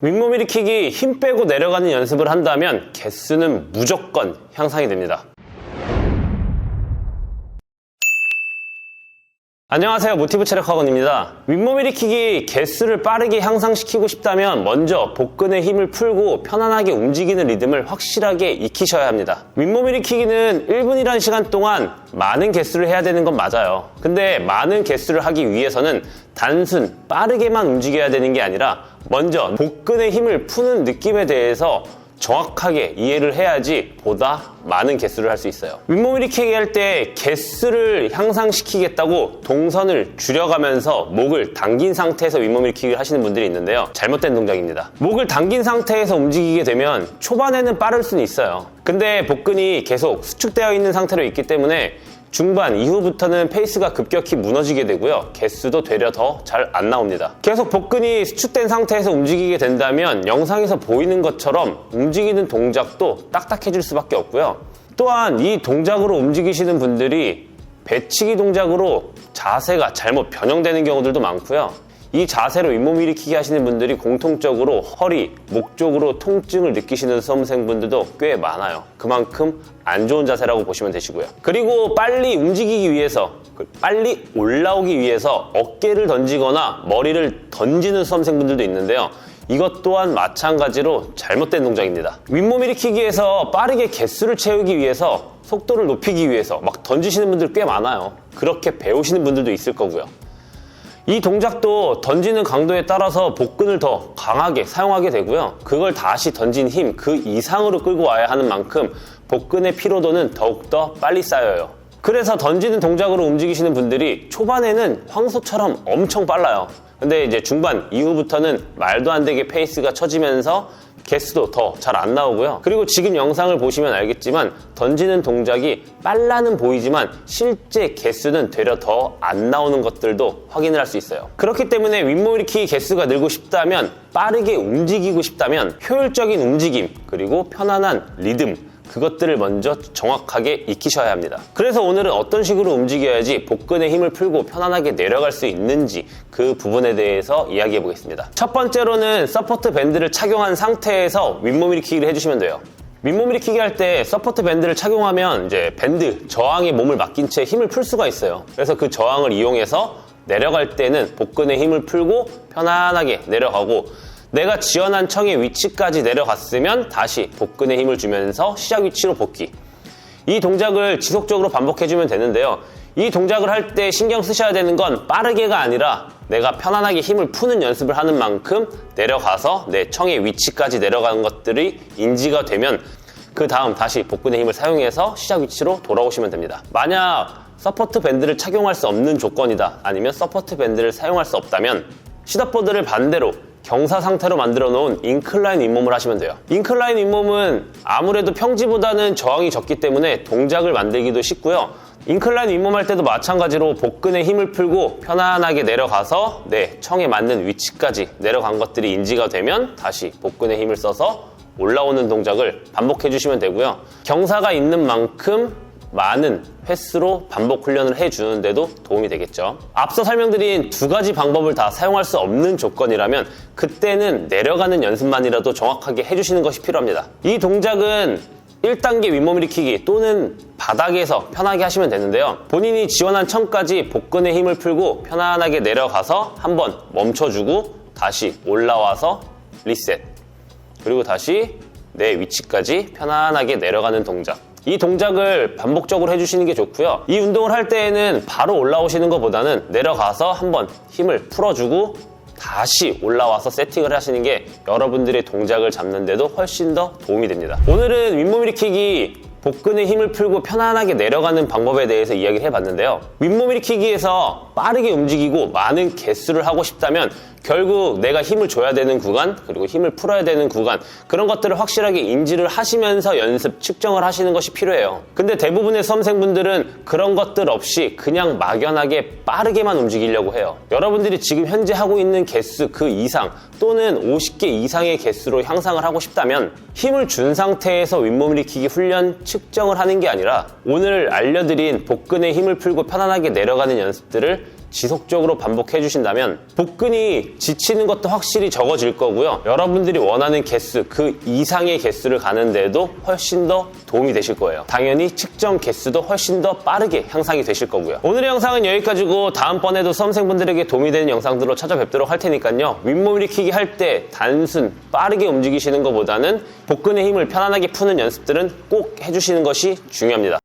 윗몸 일으키기 힘 빼고 내려가는 연습을 한다면 개수는 무조건 향상이 됩니다. 안녕하세요. 모티브 체력 학원입니다. 윗몸 일으키기 개수를 빠르게 향상시키고 싶다면 먼저 복근의 힘을 풀고 편안하게 움직이는 리듬을 확실하게 익히셔야 합니다. 윗몸 일으키기는 1분이라는 시간 동안 많은 개수를 해야 되는 건 맞아요. 근데 많은 개수를 하기 위해서는 단순 빠르게만 움직여야 되는 게 아니라 먼저 복근의 힘을 푸는 느낌에 대해서 정확하게 이해를 해야지 보다 많은 개수를 할 수 있어요. 윗몸 일으키기 할 때 개수를 향상시키겠다고 동선을 줄여가면서 목을 당긴 상태에서 윗몸 일으키기를 하시는 분들이 있는데요. 잘못된 동작입니다. 목을 당긴 상태에서 움직이게 되면 초반에는 빠를 수는 있어요. 근데 복근이 계속 수축되어 있는 상태로 있기 때문에 중반 이후부터는 페이스가 급격히 무너지게 되고요. 개수도 되려 더 잘 안 나옵니다. 계속 복근이 수축된 상태에서 움직이게 된다면 영상에서 보이는 것처럼 움직이는 동작도 딱딱해질 수밖에 없고요. 또한 이 동작으로 움직이시는 분들이 배치기 동작으로 자세가 잘못 변형되는 경우들도 많고요. 이 자세로 윗몸 일으키기 하시는 분들이 공통적으로 허리, 목 쪽으로 통증을 느끼시는 수험생분들도 꽤 많아요. 그만큼 안 좋은 자세라고 보시면 되시고요. 그리고 빨리 움직이기 위해서, 빨리 올라오기 위해서 어깨를 던지거나 머리를 던지는 수험생분들도 있는데요. 이것 또한 마찬가지로 잘못된 동작입니다. 윗몸 일으키기에서 빠르게 개수를 채우기 위해서 속도를 높이기 위해서 막 던지시는 분들 꽤 많아요. 그렇게 배우시는 분들도 있을 거고요. 이 동작도 던지는 강도에 따라서 복근을 더 강하게 사용하게 되고요. 그걸 다시 던진 힘 그 이상으로 끌고 와야 하는 만큼 복근의 피로도는 더욱더 빨리 쌓여요. 그래서 던지는 동작으로 움직이시는 분들이 초반에는 황소처럼 엄청 빨라요. 근데 이제 중반 이후부터는 말도 안 되게 페이스가 처지면서 개수도 더 잘 안 나오고요. 그리고 지금 영상을 보시면 알겠지만 던지는 동작이 빨라는 보이지만 실제 개수는 되려 더 안 나오는 것들도 확인을 할 수 있어요. 그렇기 때문에 윗몸 일으키기 개수가 늘고 싶다면 빠르게 움직이고 싶다면 효율적인 움직임 그리고 편안한 리듬 그것들을 먼저 정확하게 익히셔야 합니다. 그래서 오늘은 어떤 식으로 움직여야지 복근의 힘을 풀고 편안하게 내려갈 수 있는지 그 부분에 대해서 이야기해 보겠습니다. 첫 번째로는 서포트 밴드를 착용한 상태에서 윗몸 일으키기를 해주시면 돼요. 윗몸 일으키기 할 때 서포트 밴드를 착용하면 이제 밴드 저항에 몸을 맡긴 채 힘을 풀 수가 있어요. 그래서 그 저항을 이용해서 내려갈 때는 복근의 힘을 풀고 편안하게 내려가고 내가 지원한 청의 위치까지 내려갔으면 다시 복근에 힘을 주면서 시작 위치로 복귀. 이 동작을 지속적으로 반복해주면 되는데요. 이 동작을 할 때 신경 쓰셔야 되는 건 빠르게가 아니라 내가 편안하게 힘을 푸는 연습을 하는 만큼 내려가서 내 청의 위치까지 내려가는 것들이 인지가 되면 그 다음 다시 복근의 힘을 사용해서 시작 위치로 돌아오시면 됩니다. 만약 서포트 밴드를 착용할 수 없는 조건이다 아니면 서포트 밴드를 사용할 수 없다면 시더보드를 반대로 경사 상태로 만들어 놓은 인클라인 잇몸을 하시면 돼요. 인클라인 잇몸은 아무래도 평지보다는 저항이 적기 때문에 동작을 만들기도 쉽고요. 인클라인 잇몸 할 때도 마찬가지로 복근에 힘을 풀고 편안하게 내려가서 내 청에 맞는 위치까지 내려간 것들이 인지가 되면 다시 복근에 힘을 써서 올라오는 동작을 반복해 주시면 되고요. 경사가 있는 만큼 많은 횟수로 반복 훈련을 해주는데도 도움이 되겠죠. 앞서 설명드린 두 가지 방법을 다 사용할 수 없는 조건이라면 그때는 내려가는 연습만이라도 정확하게 해주시는 것이 필요합니다. 이 동작은 1단계 윗몸 일으키기 또는 바닥에서 편하게 하시면 되는데요. 본인이 지원한 천까지 복근의 힘을 풀고 편안하게 내려가서 한번 멈춰주고 다시 올라와서 리셋. 그리고 다시 내 위치까지 편안하게 내려가는 동작. 이 동작을 반복적으로 해주시는 게 좋고요. 이 운동을 할 때에는 바로 올라오시는 것보다는 내려가서 한번 힘을 풀어주고 다시 올라와서 세팅을 하시는 게 여러분들의 동작을 잡는데도 훨씬 더 도움이 됩니다. 오늘은 윗몸 일으키기 복근의 힘을 풀고 편안하게 내려가는 방법에 대해서 이야기를 해봤는데요. 윗몸 일으키기에서 빠르게 움직이고 많은 개수를 하고 싶다면 결국 내가 힘을 줘야 되는 구간 그리고 힘을 풀어야 되는 구간 그런 것들을 확실하게 인지를 하시면서 연습 측정을 하시는 것이 필요해요. 근데 대부분의 수험생분들은 그런 것들 없이 그냥 막연하게 빠르게만 움직이려고 해요. 여러분들이 지금 현재 하고 있는 개수 그 이상 또는 50개 이상의 개수로 향상을 하고 싶다면 힘을 준 상태에서 윗몸 일으키기 훈련 측정을 하는 게 아니라 오늘 알려드린 복근의 힘을 풀고 편안하게 내려가는 연습들을 지속적으로 반복해 주신다면 복근이 지치는 것도 확실히 적어질 거고요. 여러분들이 원하는 개수, 그 이상의 개수를 가는데도 훨씬 더 도움이 되실 거예요. 당연히 측정 개수도 훨씬 더 빠르게 향상이 되실 거고요. 오늘의 영상은 여기까지고 다음번에도 수험생분들에게 도움이 되는 영상들로 찾아뵙도록 할 테니까요. 윗몸 일으키기 할 때 단순 빠르게 움직이시는 것보다는 복근의 힘을 편안하게 푸는 연습들은 꼭 해주시는 것이 중요합니다.